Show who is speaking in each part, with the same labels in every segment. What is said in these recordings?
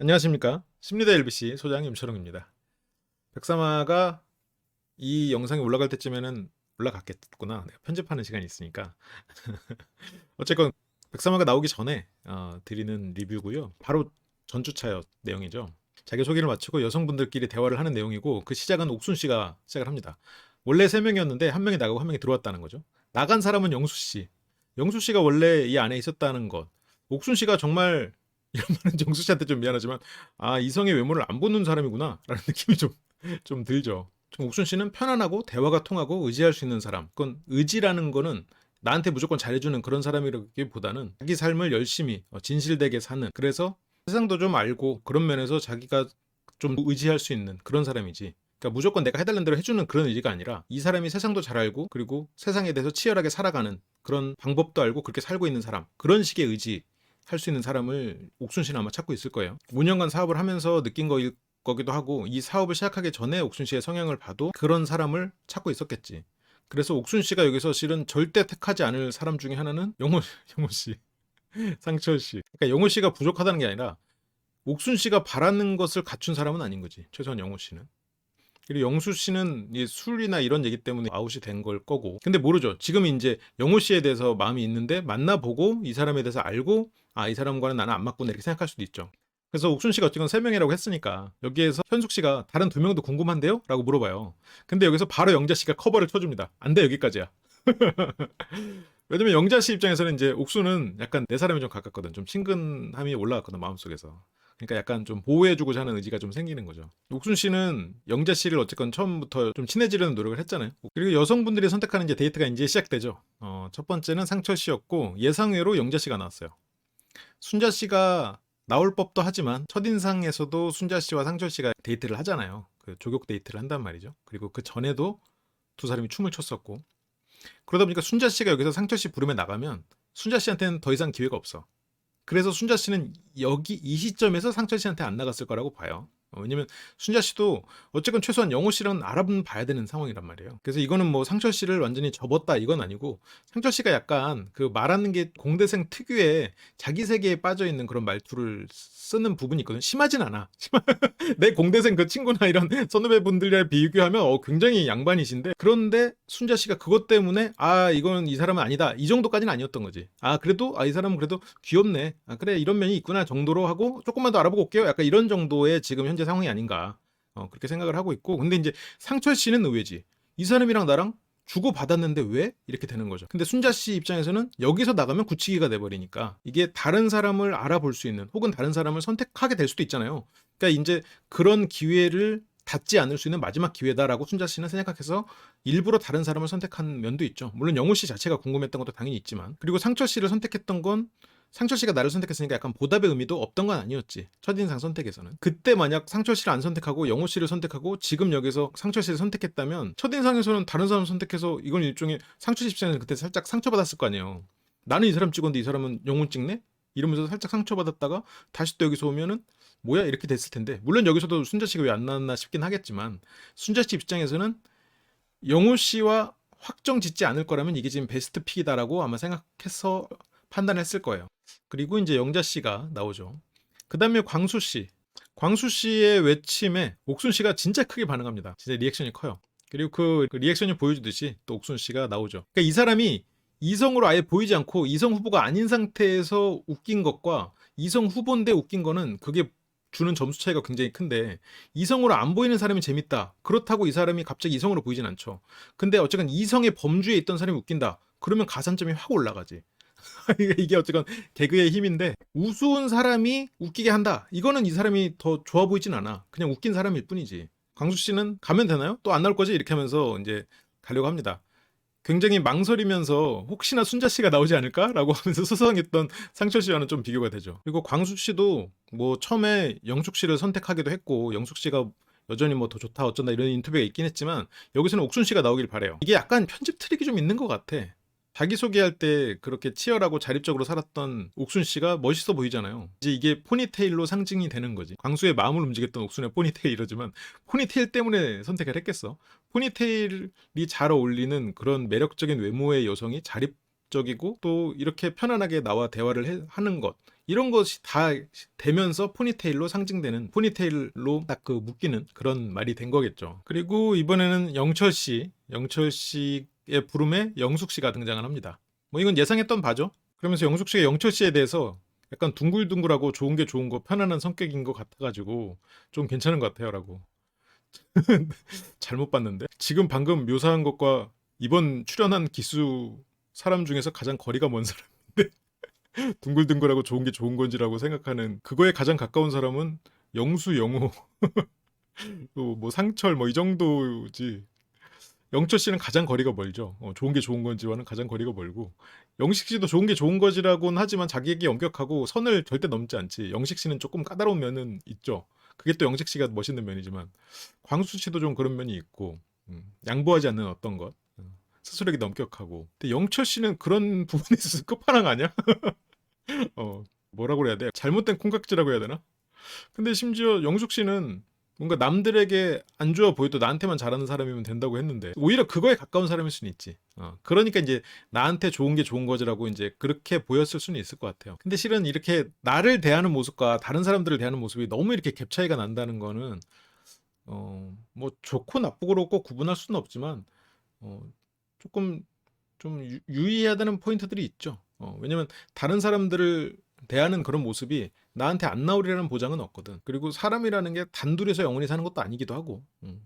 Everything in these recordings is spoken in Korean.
Speaker 1: 안녕하십니까. 심리대 LBC 소장 임철웅입니다. 백사마가 이 영상이 올라갈 때쯤에는 올라갔겠구나. 내가 편집하는 시간이 있으니까. 어쨌건 백사마가 나오기 전에 어, 드리는 리뷰고요. 바로 전주차요 내용이죠. 자기 소개를 마치고 여성분들끼리 대화를 하는 내용이고 그 시작은 옥순 씨가 시작을 합니다. 원래 세 명이었는데 한 명이 나가고 한 명이 들어왔다는 거죠. 나간 사람은 영수 씨. 영수 씨가 원래 이 안에 있었다는 것. 옥순 씨가 정말 이런 말은 정수 씨한테 좀 미안하지만 아 이성의 외모를 안 보는 사람이구나라는 느낌이 좀 좀 들죠. 좀 옥순 씨는 편안하고 대화가 통하고 의지할 수 있는 사람. 그건 의지라는 거는 나한테 무조건 잘해주는 그런 사람이라기보다는 자기 삶을 열심히 어, 진실되게 사는 그래서 세상도 좀 알고 그런 면에서 자기가 좀 의지할 수 있는 그런 사람이지. 그러니까 무조건 내가 해달라는 대로 해주는 그런 의지가 아니라 이 사람이 세상도 잘 알고 그리고 세상에 대해서 치열하게 살아가는 그런 방법도 알고 그렇게 살고 있는 사람 그런 식의 의지 할 수 있는 사람을 옥순 씨는 아마 찾고 있을 거예요. 5년간 사업을 하면서 느낀 거일 거기도 하고 이 사업을 시작하기 전에 옥순 씨의 성향을 봐도 그런 사람을 찾고 있었겠지. 그래서 옥순 씨가 여기서 실은 절대 택하지 않을 사람 중에 하나는 영호 영호 씨, 상철 씨. 그러니까 영호 씨가 부족하다는 게 아니라 옥순 씨가 바라는 것을 갖춘 사람은 아닌 거지. 최소한 영호 씨는. 그리고 영수 씨는 이 술이나 이런 얘기 때문에 아웃이 된 걸 거고. 근데 모르죠. 지금 이제 영호 씨에 대해서 마음이 있는데 만나보고 이 사람에 대해서 알고 아, 이 사람과는 나는 안 맞구나 이렇게 생각할 수도 있죠. 그래서 옥순 씨가 어쨌건 세 명이라고 했으니까 여기에서 현숙 씨가 다른 두 명도 궁금한데요? 라고 물어봐요. 근데 여기서 바로 영자 씨가 커버를 쳐줍니다. 안 돼, 여기까지야. 왜냐면 영자 씨 입장에서는 이제 옥수는 약간 내 사람이 좀 가깝거든. 좀 친근함이 올라왔거든, 마음속에서. 그러니까 약간 좀 보호해주고자 하는 의지가 좀 생기는 거죠. 옥순 씨는 영자 씨를 어쨌건 처음부터 좀 친해지려는 노력을 했잖아요. 그리고 여성분들이 선택하는 이제 데이트가 이제 시작되죠. 어, 첫 번째는 상철 씨였고 예상외로 영자 씨가 나왔어요. 순자 씨가 나올 법도 하지만 첫인상에서도 순자 씨와 상철 씨가 데이트를 하잖아요. 그 조격 데이트를 한단 말이죠. 그리고 그 전에도 두 사람이 춤을 췄었고 그러다 보니까 순자 씨가 여기서 상철 씨 부름에 나가면 순자 씨한테는 더 이상 기회가 없어. 그래서 순자 씨는 여기 이 시점에서 상철 씨한테 안 나갔을 거라고 봐요. 어, 왜냐면 순자 씨도 어쨌건 최소한 영호 씨랑 알아보면 봐야 되는 상황이란 말이에요. 그래서 이거는 뭐 상철 씨를 완전히 접었다 이건 아니고 상철 씨가 약간 그 말하는 게 공대생 특유의 자기 세계에 빠져 있는 그런 말투를 쓰는 부분이 있거든. 심하진 않아. 내 공대생 그 친구나 이런 선후배분들이랑 비교하면 어, 굉장히 양반이신데 그런데 순자 씨가 그것 때문에 아 이건 이 사람은 아니다 이 정도까지는 아니었던 거지. 아 그래도 아 이 사람은 그래도 귀엽네. 아 그래 이런 면이 있구나 정도로 하고 조금만 더 알아보고 올게요. 약간 이런 정도의 지금 현재 상황이 아닌가. 어, 그렇게 생각을 하고 있고 근데 이제 상철 씨는 의외지. 이 사람이랑 나랑 주고 받았는데 왜 이렇게 되는 거죠. 근데 순자 씨 입장에서는 여기서 나가면 굳히기가 돼 버리니까 이게 다른 사람을 알아볼 수 있는 혹은 다른 사람을 선택하게 될 수도 있잖아요. 그러니까 이제 그런 기회를 닿지 않을 수 있는 마지막 기회다라고 순자 씨는 생각해서 일부러 다른 사람을 선택한 면도 있죠. 물론 영호 씨 자체가 궁금했던 것도 당연히 있지만 그리고 상철 씨를 선택했던 건 상철 씨가 나를 선택했으니까 약간 보답의 의미도 없던 건 아니었지. 첫인상 선택에서는. 그때 만약 상철 씨를 안 선택하고 영호 씨를 선택하고 지금 여기서 상철 씨를 선택했다면 첫인상에서는 다른 사람 선택해서 이건 일종의 상철 씨 입장에서 그때 살짝 상처받았을 거 아니에요. 나는 이 사람 찍었는데 이 사람은 영혼 찍네? 이러면서 살짝 상처받았다가 다시 또 여기서 오면은 뭐야 이렇게 됐을 텐데 물론 여기서도 순자 씨가 왜 안 나왔나 싶긴 하겠지만 순자 씨 입장에서는 영호 씨와 확정 짓지 않을 거라면 이게 지금 베스트 픽이다라고 아마 생각해서 판단했을 거예요. 그리고 이제 영자 씨가 나오죠. 그 다음에 광수 씨. 광수 씨의 외침에 옥순 씨가 진짜 크게 반응합니다. 진짜 리액션이 커요. 그리고 그, 그 리액션이 보여주듯이 또 옥순 씨가 나오죠. 그러니까 이 사람이 이성으로 아예 보이지 않고 이성 후보가 아닌 상태에서 웃긴 것과 이성 후보인데 웃긴 거는 그게 주는 점수 차이가 굉장히 큰데 이성으로 안 보이는 사람이 재밌다. 그렇다고 이 사람이 갑자기 이성으로 보이진 않죠. 근데 어쨌건 이성의 범주에 있던 사람이 웃긴다. 그러면 가산점이 확 올라가지. 이게- 이게 어쨌건 개그의 힘인데 우스운 사람이 웃기게 한다. 이거는 이 사람이 더 좋아 보이진 않아. 그냥 웃긴 사람일 뿐이지. 광수 씨는 가면 되나요? 또안 나올 거지? 이렇게 하면서 이제 가려고 합니다. 굉장히 망설이면서 혹시나 순자 씨가 나오지 않을까라고 하면서 수성했던 상철 씨와는 좀 비교가 되죠. 그리고 광수 씨도 뭐 처음에 영숙 씨를 선택하기도 했고 영숙 씨가 여전히 뭐 더 좋다 어쩐다 이런 인터뷰가 있긴 했지만 여기서는 옥순 씨가 나오길 바래요. 이게 약간 편집 트릭이 좀 있는 것 같아. 자기소개할 때 그렇게 치열하고 자립적으로 살았던 옥순 씨가 멋있어 보이잖아요. 이제 이게 포니테일로 상징이 되는 거지. 광수의 마음을 움직였던 옥순의 포니테일 이러지만 포니테일 때문에 선택을 했겠어. 포니테일이 잘 어울리는 그런 매력적인 외모의 여성이 자립적이고 또 이렇게 편안하게 나와 대화를 해- 하는 것. 이런 것이 다 되면서 포니테일로 상징되는 포니테일로 딱 그 묶이는 그런 말이 된 거겠죠. 그리고 이번에는 영철 씨, 영철 씨의 부름에 영숙 씨가 등장을 합니다. 뭐 이건 예상했던 바죠. 그러면서 영숙 씨가 영철 씨에 대해서 약간 둥글둥글하고 좋은 게 좋은 거 편안한 성격인 것 같아가지고 좀 괜찮은 것 같아요라고. 잘못 봤는데 지금 방금 묘사한 것과 이번 출연한 기수 사람 중에서 가장 거리가 먼 사람인데 둥글둥글하고 좋은 게 좋은 건지라고 생각하는 그거에 가장 가까운 사람은 영수 영호 또 뭐 상철 뭐 이 정도지 영철 씨는 가장 거리가 멀죠. 어, 좋은 게 좋은 건지와는 가장 거리가 멀고 영식 씨도 좋은 게 좋은 거지라고는 하지만 자기에게 엄격하고 선을 절대 넘지 않지. 영식 씨는 조금 까다로운 면은 있죠. 그게 또 영식 씨가 멋있는 면이지만 광수 씨도 좀 그런 면이 있고 음, 양보하지 않는 어떤 것 어, 스스로에게 엄격하고 근데 영철 씨는 그런 부분에 있어서 끝판왕 아니야? 어 뭐라고 그래야 돼? 잘못된 콩깍지라고 해야 되나? 근데 심지어 영숙 씨는 뭔가 남들에게 안 좋아 보여도 나한테만 잘하는 사람이면 된다고 했는데 오히려 그거에 가까운 사람일 수는 있지. 어, 그러니까 이제 나한테 좋은 게 좋은 거지라고 이제 그렇게 보였을 수는 있을 것 같아요. 근데 실은 이렇게 나를 대하는 모습과 다른 사람들을 대하는 모습이 너무 이렇게 갭 차이가 난다는 거는 어, 뭐 좋고 나쁘고로 꼭 구분할 수는 없지만 어, 조금 좀 유, 유의해야 되는 포인트들이 있죠. 어, 왜냐면 다른 사람들을 대하는 그런 모습이 나한테 안 나오리라는 보장은 없거든. 그리고 사람이라는 게 단둘이서 영원히 사는 것도 아니기도 하고. 음.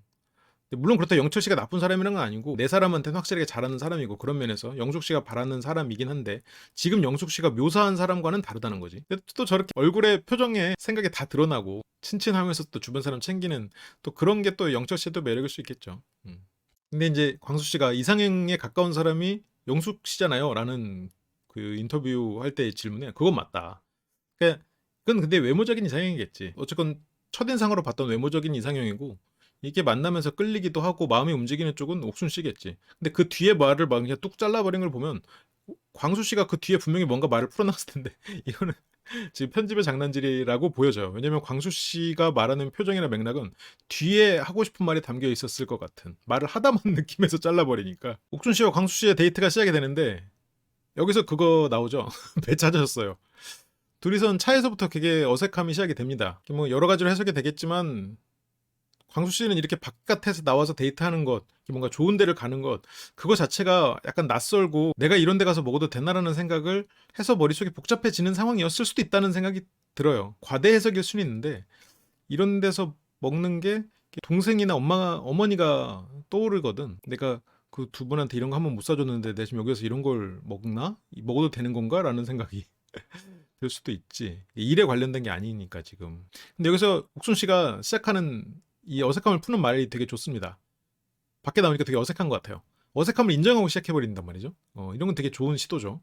Speaker 1: 물론 그렇다 고 영철 씨가 나쁜 사람이란 건 아니고 내 사람한테는 확실하게 잘하는 사람이고 그런 면에서 영숙 씨가 바라는 사람이긴 한데 지금 영숙 씨가 묘사한 사람과는 다르다는 거지. 또 저렇게 얼굴에 표정에 생각이 다 드러나고 친친하면서 또 주변 사람 챙기는 또 그런 게 또 영철 또 매력일 수 있겠죠. 음. 근데 이제 광수 씨가 이상형에 가까운 사람이 영숙 씨잖아요. 라는 그 인터뷰 할 때 질문에 그건 맞다. 그러니까 그건 근데 외모적인 이상형이겠지. 어쨌건 첫인상으로 봤던 외모적인 이상형이고 이게 만나면서 끌리기도 하고 마음이 움직이는 쪽은 옥순 씨겠지. 근데 그 뒤에 말을 막 그냥 뚝 잘라버린 걸 보면 광수 씨가 그 뒤에 분명히 뭔가 말을 풀어놨을 텐데 이거는 지금 편집의 장난질이라고 보여져요. 왜냐면 광수 씨가 말하는 표정이나 맥락은 뒤에 하고 싶은 말이 담겨 있었을 것 같은 말을 하다만 느낌에서 잘라버리니까 옥순 씨와 광수 씨의 데이트가 시작이 되는데 여기서 그거 나오죠. 배 찾으셨어요. 둘이선 차에서부터 되게 어색함이 시작이 됩니다. 뭐 여러 가지로 해석이 되겠지만 광수 씨는 이렇게 바깥에서 나와서 데이트하는 것, 뭔가 좋은 데를 가는 것, 그거 자체가 약간 낯설고 내가 이런 데 가서 먹어도 되나라는 생각을 해서 머릿속이 복잡해지는 상황이었을 수도 있다는 생각이 들어요. 과대 해석일 수는 있는데 이런 데서 먹는 게 동생이나 엄마, 어머니가 떠오르거든. 내가 그 두 분한테 이런 거 한 번 못 사줬는데 내 지금 여기서 이런 걸 먹나? 먹어도 되는 건가? 라는 생각이 들 수도 있지. 일에 관련된 게 아니니까 지금. 근데 여기서 옥순 씨가 시작하는 이 어색함을 푸는 말이 되게 좋습니다. 밖에 나오니까 되게 어색한 것 같아요. 어색함을 인정하고 시작해버린단 말이죠. 어, 이런 건 되게 좋은 시도죠.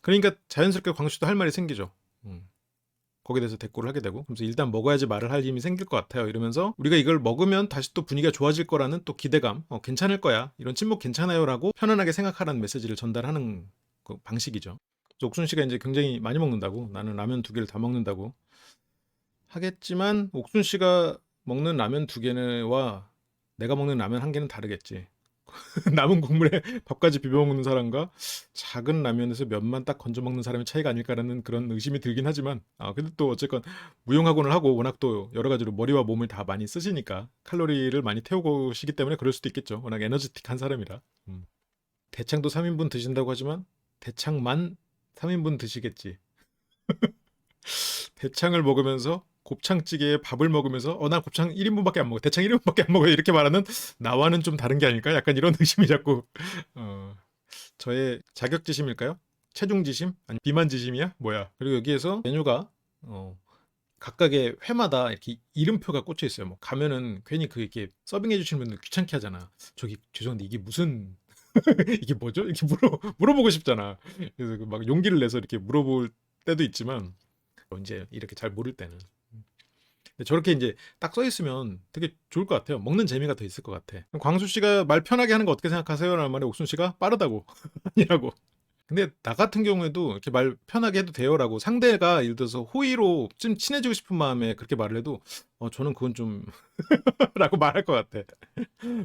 Speaker 1: 그러니까 자연스럽게 광수 씨도 할 말이 생기죠. 음. 거기에 대해서 대꾸를 하게 되고 그래서 일단 먹어야지 말을 할 힘이 생길 것 같아요 이러면서 우리가 이걸 먹으면 다시 또 분위기가 좋아질 거라는 또 기대감 어, 괜찮을 거야 이런 침묵 괜찮아요라고 편안하게 생각하라는 메시지를 전달하는 그 방식이죠 옥순 씨가 이제 굉장히 많이 먹는다고 나는 라면 두 개를 다 먹는다고 하겠지만 옥순 씨가 먹는 라면 두 개와 내가 먹는 라면 한 개는 다르겠지. 남은 국물에 밥까지 비벼 먹는 사람과 작은 라면에서 면만 딱 건져 먹는 사람의 차이가 아닐까라는 그런 의심이 들긴 하지만 아 근데 또 어쨌건 무용학원을 하고 워낙 또 여러 가지로 머리와 몸을 다 많이 쓰시니까 칼로리를 많이 태우고 시기 때문에 그럴 수도 있겠죠. 워낙 에너지틱한 사람이라. 음. 대창도 3인분 드신다고 하지만 대창만 3인분 드시겠지. 대창을 먹으면서 곱창찌개에 밥을 먹으면서 어 나 곱창 1인분밖에 안 먹어. 대창 1인분밖에 안 먹어. 이렇게 말하는 나와는 좀 다른 게 아닐까? 약간 이런 의심이 자꾸 어, 저의 자격지심일까요? 체중지심? 아니 비만지심이야? 뭐야? 그리고 여기에서 메뉴가 어, 각각의 회마다 이렇게 이름표가 꽂혀 있어요. 뭐 가면은 괜히 그 이렇게 서빙해 주시는 분들 귀찮게 하잖아. 저기 죄송한데 이게 무슨 이게 뭐죠? 이렇게 물어 물어보고 싶잖아 그래서 그막 용기를 내서 이렇게 물어볼 때도 있지만 이제 이렇게 잘 모를 때는 근데 저렇게 이제 딱 써 있으면 되게 좋을 것 같아요. 먹는 재미가 더 있을 것 같아. 광수 씨가 말 편하게 하는 거 어떻게 생각하세요? 라는 말에 옥순 씨가 빠르다고 아니라고. 근데 나 같은 경우에도 이렇게 말 편하게 해도 돼요라고 상대가 예를 들어서 호의로 좀 친해지고 싶은 마음에 그렇게 말을 해도 어 저는 그건 좀 라고 말할 것 같아.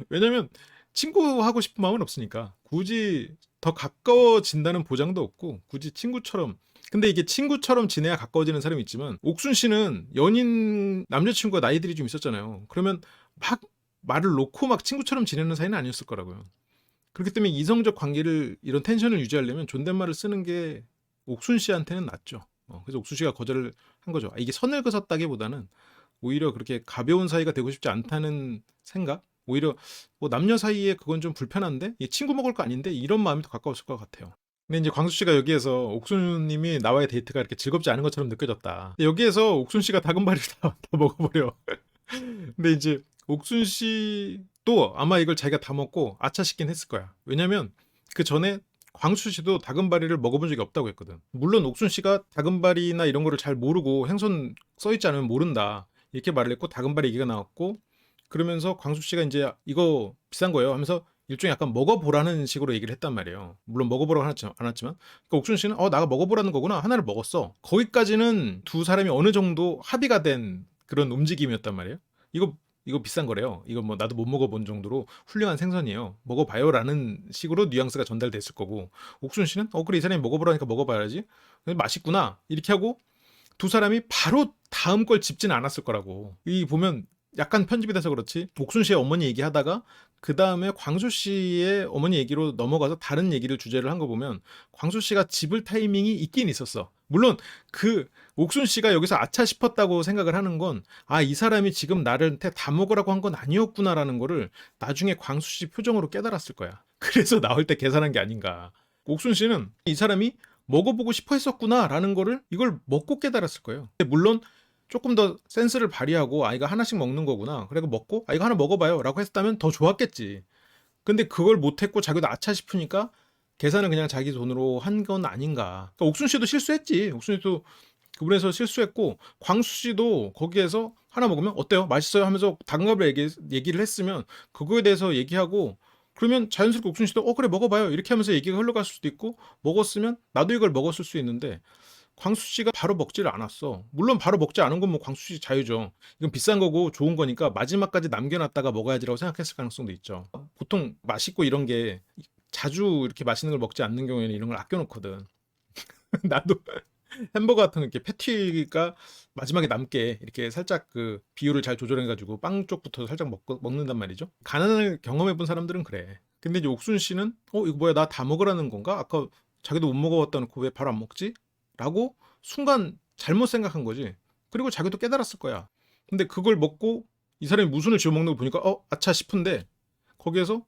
Speaker 1: 왜냐면 친구 하고 싶은 마음은 없으니까 굳이 더 가까워진다는 보장도 없고 굳이 친구처럼 근데 이게 친구처럼 지내야 가까워지는 사람이 있지만 옥순 씨는 연인 남자친구가 나이들이 좀 있었잖아요. 그러면 막 말을 놓고 막 친구처럼 지내는 사이는 아니었을 거라고요. 그렇기 때문에 이성적 관계를 이런 텐션을 유지하려면 존댓말을 쓰는 게 옥순 씨한테는 낫죠. 어, 그래서 옥순 씨가 거절을 한 거죠. 아, 이게 선을 그었다기보다는 오히려 그렇게 가벼운 사이가 되고 싶지 않다는 생각? 오히려 뭐 남녀 사이에 그건 좀 불편한데 이 친구 먹을 거 아닌데 이런 마음이 더 가까웠을 것 같아요. 근데 이제 광수 씨가 여기에서 옥순 님이 나와의 데이트가 이렇게 즐겁지 않은 것처럼 느껴졌다. 여기에서 옥순 씨가 다금바리를 다, 다 먹어버려. 근데 이제 옥순 씨도 아마 이걸 자기가 다 먹고 아차시킨 했을 거야. 왜냐면 그 전에 광수 씨도 다금바리를 먹어본 적이 없다고 했거든. 물론 옥순 씨가 다금바리나 이런 거를 잘 모르고 행선 써있지 않으면 모른다. 이렇게 말을 했고 다금바리 얘기가 나왔고 그러면서 광수 씨가 이제 이거 비싼 거예요 하면서 일종의 약간 먹어보라는 식으로 얘기를 했단 말이에요. 물론 먹어보라고 하지 않았지만 그러니까 옥순 씨는 어 나가 먹어보라는 거구나 하나를 먹었어. 거기까지는 두 사람이 어느 정도 합의가 된 그런 움직임이었단 말이에요. 이거 이거 비싼 거래요. 이거 뭐 나도 못 먹어본 정도로 훌륭한 생선이에요. 먹어봐요라는 식으로 뉘앙스가 전달됐을 거고 옥순 씨는 어 그래 이 사람이 먹어보라니까 먹어봐야지. 맛있구나 이렇게 하고 두 사람이 바로 다음 걸 짚지는 않았을 거라고. 이 보면 약간 편집이 돼서 그렇지 옥순 씨의 어머니 얘기하다가 그 다음에 광수 씨의 어머니 얘기로 넘어가서 다른 얘기를 주제를 한 거 보면 광수 씨가 집을 타이밍이 있긴 있었어. 물론 그 옥순 씨가 여기서 아차 싶었다고 생각을 하는 건 아 이 사람이 지금 나한테 다 먹으라고 한 건 아니었구나라는 거를 나중에 광수 씨 표정으로 깨달았을 거야. 그래서 나올 때 계산한 게 아닌가. 옥순 씨는 이 사람이 먹어보고 싶어 했었구나라는 거를 이걸 먹고 깨달았을 거예요. 물론 조금 더 센스를 발휘하고 아이가 하나씩 먹는 거구나. 그래서 먹고 아 이거 하나 먹어봐요 라고 했다면 더 좋았겠지. 근데 그걸 못했고 자기도 아차 싶으니까 계산은 그냥 자기 돈으로 한 건 아닌가. 그러니까 옥순 씨도 실수했지. 옥순 씨도 그분에서 실수했고 광수 씨도 거기에서 하나 먹으면 어때요? 맛있어요? 하면서 당갑을 얘기, 얘기를 했으면 그거에 대해서 얘기하고 그러면 자연스럽게 옥순 씨도 어 그래 먹어봐요 이렇게 하면서 얘기가 흘러갈 수도 있고 먹었으면 나도 이걸 먹었을 수 있는데 광수 씨가 바로 먹지를 않았어. 물론 바로 먹지 않은 건 뭐 광수 씨 자유죠. 이건 비싼 거고 좋은 거니까 마지막까지 남겨놨다가 먹어야지라고 생각했을 가능성도 있죠. 보통 맛있고 이런 게 자주 이렇게 맛있는 걸 먹지 않는 경우에는 이런 걸 아껴놓거든. 나도 햄버거 같은 거 이렇게 패티가 마지막에 남게 이렇게 살짝 그 비율을 잘 조절해가지고 빵 쪽부터 살짝 먹, 먹는단 말이죠. 가난을 경험해본 사람들은 그래. 근데 이제 옥순 씨는 어 이거 뭐야 나 다 먹으라는 건가? 아까 자기도 못 먹어봤다 놓고 왜 바로 안 먹지? 라고 순간 잘못 생각한 거지. 그리고 자기도 깨달았을 거야. 근데 그걸 먹고 이 사람이 무순을 지어 먹는 거 보니까 어 아차 싶은데 거기에서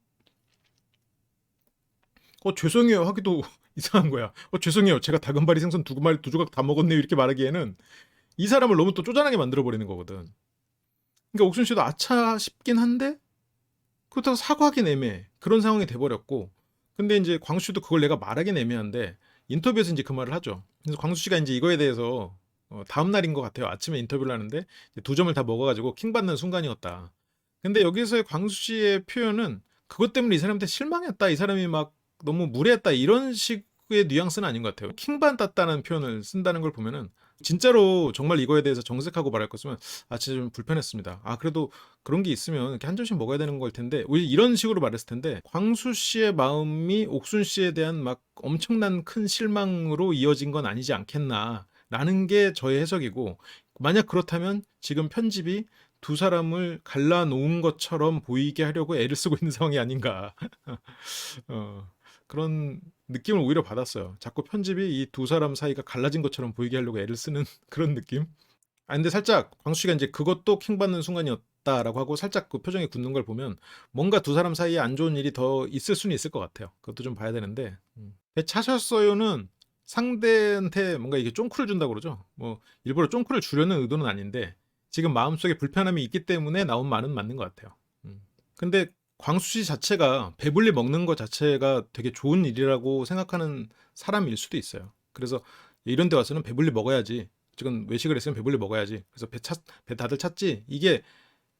Speaker 1: 어 죄송해요 하기도 이상한 거야. 어 죄송해요 제가 다금바리 생선 두 마리 두 조각 다 먹었네요 이렇게 말하기에는 이 사람을 너무 또 쪼잔하게 만들어 버리는 거거든. 그러니까 옥순 씨도 아차 싶긴 한데 그렇다고 사과하기 애매해. 그런 상황이 돼 버렸고 근데 이제 광수 씨도 그걸 내가 말하긴 애매한데 인터뷰에서 이제 그 말을 하죠. 그래서 광수 씨가 이제 이거에 대해서 어, 다음 날인 것 같아요. 아침에 인터뷰를 하는데 이제 두 점을 다 먹어가지고 킹 받는 순간이었다. 근데 여기서의 광수 씨의 표현은 그것 때문에 이 사람한테 실망했다. 이 사람이 막 너무 무례했다. 이런 식의 뉘앙스는 아닌 것 같아요. 킹 받았다는 표현을 쓴다는 걸 보면은 진짜로 정말 이거에 대해서 정색하고 말할 것이면 아 진짜 좀 불편했습니다. 아 그래도 그런 게 있으면 이렇게 한 점씩 먹어야 되는 걸 텐데 오히려 이런 식으로 말했을 텐데 광수 씨의 마음이 옥순 씨에 대한 막 엄청난 큰 실망으로 이어진 건 아니지 않겠나라는 게 저의 해석이고 만약 그렇다면 지금 편집이 두 사람을 갈라놓은 것처럼 보이게 하려고 애를 쓰고 있는 상황이 아닌가 어, 그런 느낌을 오히려 받았어요. 자꾸 편집이 이 두 사람 사이가 갈라진 것처럼 보이게 하려고 애를 쓰는 그런 느낌. 아 근데 살짝 광수 씨가 이제 그것도 킹 받는 순간이었다라고 하고 살짝 그 표정이 굳는 걸 보면 뭔가 두 사람 사이에 안 좋은 일이 더 있을 수는 있을 것 같아요. 그것도 좀 봐야 되는데 음. 배 차셨어요는 상대한테 뭔가 이게 쫑크를 준다고 그러죠. 뭐 일부러 쫑크를 주려는 의도는 아닌데 지금 마음속에 불편함이 있기 때문에 나온 말은 맞는 것 같아요. 음. 근데 광수 씨 자체가 배불리 먹는 것 자체가 되게 좋은 일이라고 생각하는 사람일 수도 있어요. 그래서 이런 데 와서는 배불리 먹어야지. 지금 외식을 했으면 배불리 먹어야지. 그래서 배, 찼, 배 다들 찼지. 이게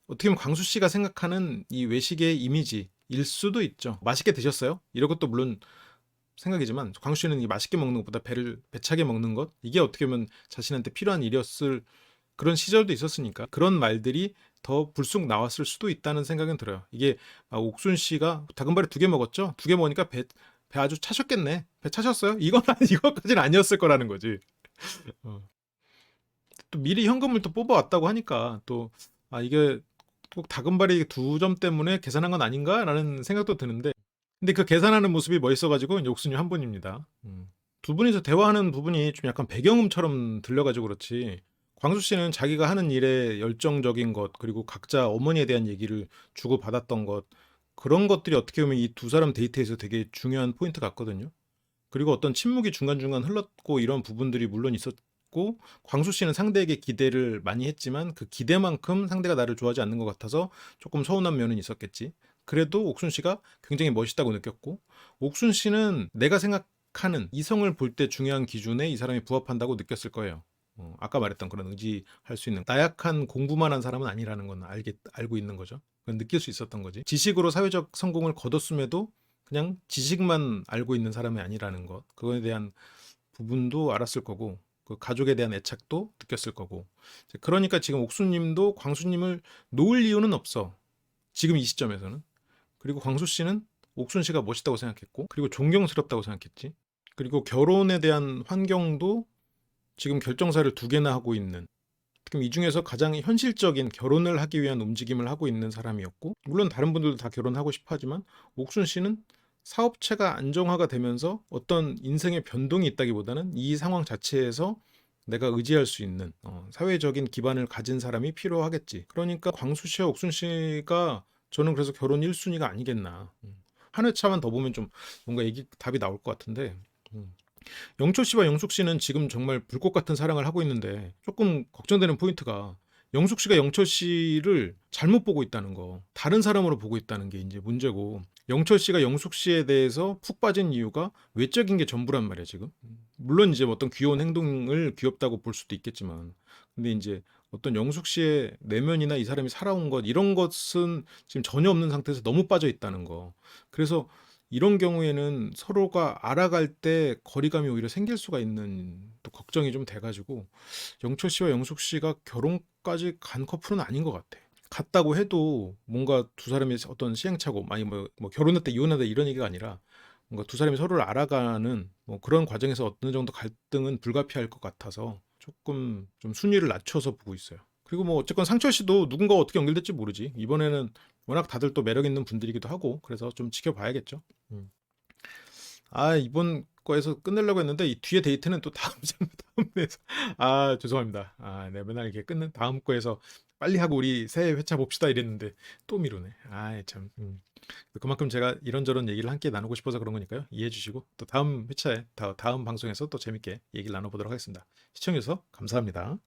Speaker 1: 어떻게 보면 광수 씨가 생각하는 이 외식의 이미지일 수도 있죠. 맛있게 드셨어요? 이런 것도 물론 생각이지만 광수 씨는 이 맛있게 먹는 것보다 배를 배차게 먹는 것 이게 어떻게 보면 자신한테 필요한 일이었을 그런 시절도 있었으니까 그런 말들이 더 불쑥 나왔을 수도 있다는 생각은 들어요. 이게 아, 옥순 씨가 다금바리 두 개 먹었죠? 두 개 먹으니까 배 배 아주 차셨겠네. 배 차셨어요? 이건 이것까지는 아니었을 거라는 거지. 어. 또 미리 현금을 또 뽑아왔다고 하니까 또 아 이게 꼭 다금바리 두 점 때문에 계산한 건 아닌가라는 생각도 드는데 근데 그 계산하는 모습이 멋있어가지고 옥순이 한 분입니다. 음. 두 분이서 대화하는 부분이 좀 약간 배경음처럼 들려가지고 그렇지. 광수 씨는 자기가 하는 일에 열정적인 것 그리고 각자 어머니에 대한 얘기를 주고 받았던 것 그런 것들이 어떻게 보면 이 두 사람 데이트에서 되게 중요한 포인트 같거든요. 그리고 어떤 침묵이 중간중간 흘렀고 이런 부분들이 물론 있었고 광수 씨는 상대에게 기대를 많이 했지만 그 기대만큼 상대가 나를 좋아하지 않는 것 같아서 조금 서운한 면은 있었겠지. 그래도 옥순 씨가 굉장히 멋있다고 느꼈고 옥순 씨는 내가 생각하는 이성을 볼 때 중요한 기준에 이 사람이 부합한다고 느꼈을 거예요. 어, 아까 말했던 그런 의지할 수 있는 나약한 공부만 한 사람은 아니라는 건 알겠, 알고 있는 거죠. 그건 느낄 수 있었던 거지. 지식으로 사회적 성공을 거뒀음에도 그냥 지식만 알고 있는 사람이 아니라는 것. 그거에 대한 부분도 알았을 거고 그 가족에 대한 애착도 느꼈을 거고. 그러니까 지금 옥수님도 광수님을 놓을 이유는 없어. 지금 이 시점에서는. 그리고 광수 씨는 옥순 씨가 멋있다고 생각했고 그리고 존경스럽다고 생각했지. 그리고 결혼에 대한 환경도 지금 결정사를 두 개나 하고 있는 지금 이 중에서 가장 현실적인 결혼을 하기 위한 움직임을 하고 있는 사람이었고 물론 다른 분들도 다 결혼하고 싶어 하지만 옥순 씨는 사업체가 안정화가 되면서 어떤 인생의 변동이 있다기보다는 이 상황 자체에서 내가 의지할 수 있는 어, 사회적인 기반을 가진 사람이 필요하겠지. 그러니까 광수 씨와 옥순 씨가 저는 그래서 결혼 1순위가 아니겠나. 음. 한 회차만 더 보면 좀 뭔가 얘기 답이 나올 것 같은데. 음. 영철 씨와 영숙 씨는 지금 정말 불꽃 같은 사랑을 하고 있는데 조금 걱정되는 포인트가 영숙 씨가 영철 씨를 잘못 보고 있다는 거, 다른 사람으로 보고 있다는 게 이제 문제고, 영철 씨가 영숙 씨에 대해서 푹 빠진 이유가 외적인 게 전부란 말이야, 지금. 물론 이제 어떤 귀여운 행동을 귀엽다고 볼 수도 있겠지만, 근데 이제 어떤 영숙 씨의 내면이나 이 사람이 살아온 것, 이런 것은 지금 전혀 없는 상태에서 너무 빠져 있다는 거. 그래서 이런 경우에는 서로가 알아갈 때 거리감이 오히려 생길 수가 있는 또 걱정이 좀 돼가지고 영철 씨와 영숙 씨가 결혼까지 간 커플은 아닌 것 같아. 갔다고 해도 뭔가 두 사람이 어떤 시행착오, 많이 뭐, 뭐 결혼했다 이혼했다 이런 얘기가 아니라 뭔가 두 사람이 서로를 알아가는 뭐 그런 과정에서 어느 정도 갈등은 불가피할 것 같아서 조금 좀 순위를 낮춰서 보고 있어요. 그리고 뭐 어쨌건 상철 씨도 누군가와 어떻게 연결될지 모르지. 이번에는 워낙 다들 또 매력 있는 분들이기도 하고 그래서 좀 지켜봐야겠죠. 음. 아 이번 거에서 끝내려고 했는데 이 뒤에 데이트는 또 다음 장 다음 에서 아 죄송합니다. 아 네 맨날 이렇게 끊는 다음 거에서 빨리 하고 우리 새해 회차 봅시다 이랬는데 또 미루네. 아참 음. 그만큼 제가 이런저런 얘기를 함께 나누고 싶어서 그런 거니까요. 이해해 주시고 또 다음 회차에 다, 다음 방송에서 또 재밌게 얘기를 나눠보도록 하겠습니다. 시청해주셔서 감사합니다.